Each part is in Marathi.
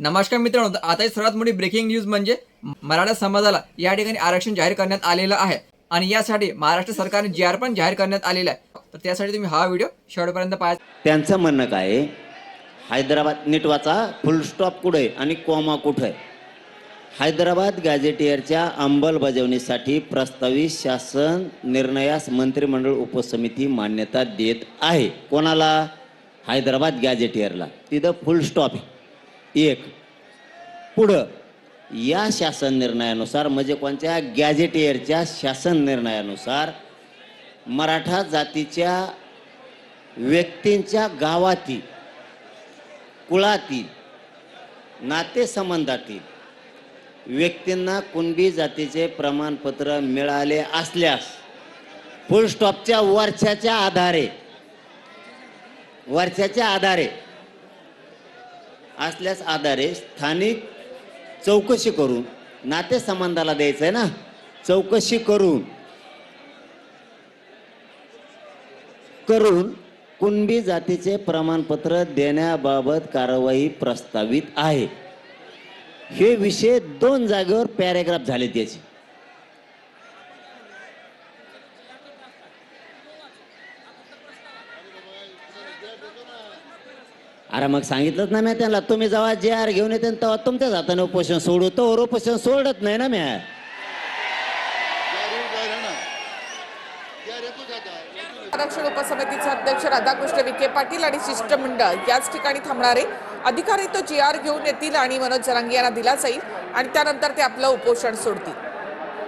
नमस्कार मित्रांनो आता ही सर्वात मोठी ब्रेकिंग न्यूज म्हणजे मराठा समाजाला या ठिकाणी आरक्षण जाहीर करण्यात आलेलं आहे. आणि यासाठी महाराष्ट्र सरकारने जी आर पण जाहीर करण्यात आलेला आहे. तर त्यासाठी तुम्ही हा व्हिडिओ शेवटपर्यंत पाहायचा त्यांचं म्हणणं काय आहे? हैदराबाद नेटवाचा फुल स्टॉप कुठं आहे आणि कॉमा कुठं आहे? हैदराबाद गॅझेटियरच्या अंमलबजावणीसाठी प्रस्तावित शासन निर्णयास मंत्रिमंडळ उपसमिती मान्यता देत आहे. कोणाला? हैदराबाद गॅझेटियरला तिथं फुल स्टॉप आहे. एक. पुढं या शासन निर्णयानुसार म्हणजे कोणत्या? गॅझेटियरच्या शासन निर्णयानुसार मराठा जातीच्या व्यक्तींच्या गावातील कुळातील नातेसंबंधातील व्यक्तींना कुणबी जातीचे प्रमाणपत्र मिळाले असल्यास फुल स्टॉपच्या वर्षाच्या आधारे वर्षाच्या आधारे असल्यास आधारे स्थानिक चौकशी करून नातेसंबंधाला द्यायचं आहे ना? चौकशी करून करून कुणबी जातीचे प्रमाणपत्र देण्याबाबत कारवाई प्रस्तावित आहे. हे विषय दोन जागेवर पॅरेग्राफ झाले त्याचे अरे मग सांगितलंच ना मी त्यांना. तुम्ही जेव्हा जे आर घेऊन येते तेव्हा तुमच्याच हाताने उपोषण सोडू. तो उपोषण सोडत नाही ना मी. आरक्षण उपसमितीचे अध्यक्ष राधाकृष्ण विखे पाटील आणि शिष्टमंडळ याच ठिकाणी थांबणारे. अधिकारी तो जी आर घेऊन येतील आणि मनोज जरांगे यांना दिला जाईल आणि त्यानंतर ते आपलं उपोषण सोडतील.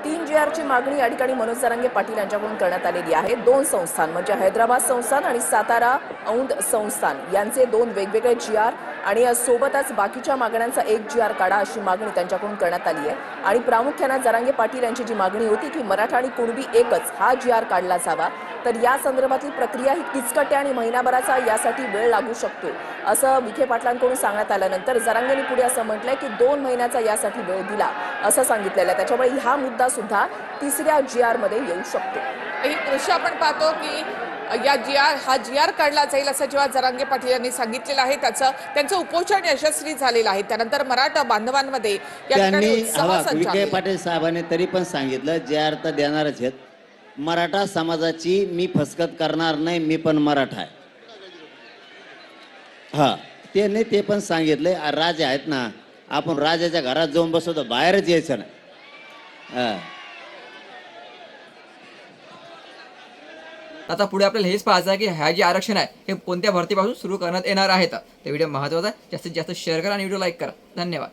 तीन जी आरची मागणी या ठिकाणी मनोज जरांगे पाटील यांच्याकडून करण्यात आलेली आहे. दोन संस्थान म्हणजे हैदराबाद संस्थान आणि सातारा औंध संस्थान. यांचे दोन वेगवेगळे जी आर आणि सोबतच बाकीच्या मागण्यांचा एक जी आर काढा अशी मागणी त्यांच्याकडून करण्यात आली आहे. आणि प्रामुख्यानं जरांगे पाटील यांची जी मागणी होती की मराठा आणि कुणबी एकच हा जी आर काढला जावा तर या संदर्भातली प्रक्रिया ही किचकट आणि महिनाभराचा यासाठी वेळ लागू शकतो असं विखे पाटलांकडून सांगण्यात आल्यानंतर जरांगेंनी पुढे असं म्हटलंय की दोन महिन्याचा यासाठी वेळ दिला असं सांगितलेलं आहे. त्याच्यामुळे हा मुद्दा सुद्धा तिसऱ्या जी आरमध्ये येऊ शकतो. ही दृश्य आपण पाहतो की या जी आर हा जी आर काढला जाईल असं जेव्हा जरांगे पाटील यांनी सांगितलेलं आहे त्याचं त्यांचं उपोषण यशस्वी झालेलं आहे. त्यानंतर मराठा बांधवांमध्ये विखे. पाटील साहेबांनी तरी पण सांगितलं जे अर्थ देणारच आहेत. मराठा समाजाची मी फसकत करणार नाही मी पण मराठा आहे. हा त्यांनी ते पण सांगितलंय आ, राजे आहेत ना आपण राजाच्या घरात जाऊन बसवतो बाहेरच यायचं नाही. हा. आता पुढे आपल्याला हेच पाहायचं आहे की ह्या जे आरक्षण आहे हे कोणत्या भरतीपासून सुरू करण्यात येणार आहेत ते व्हिडिओ महत्त्वाचा आहे. जास्तीत जास्त शेअर करा आणि व्हिडिओ लाईक करा. धन्यवाद.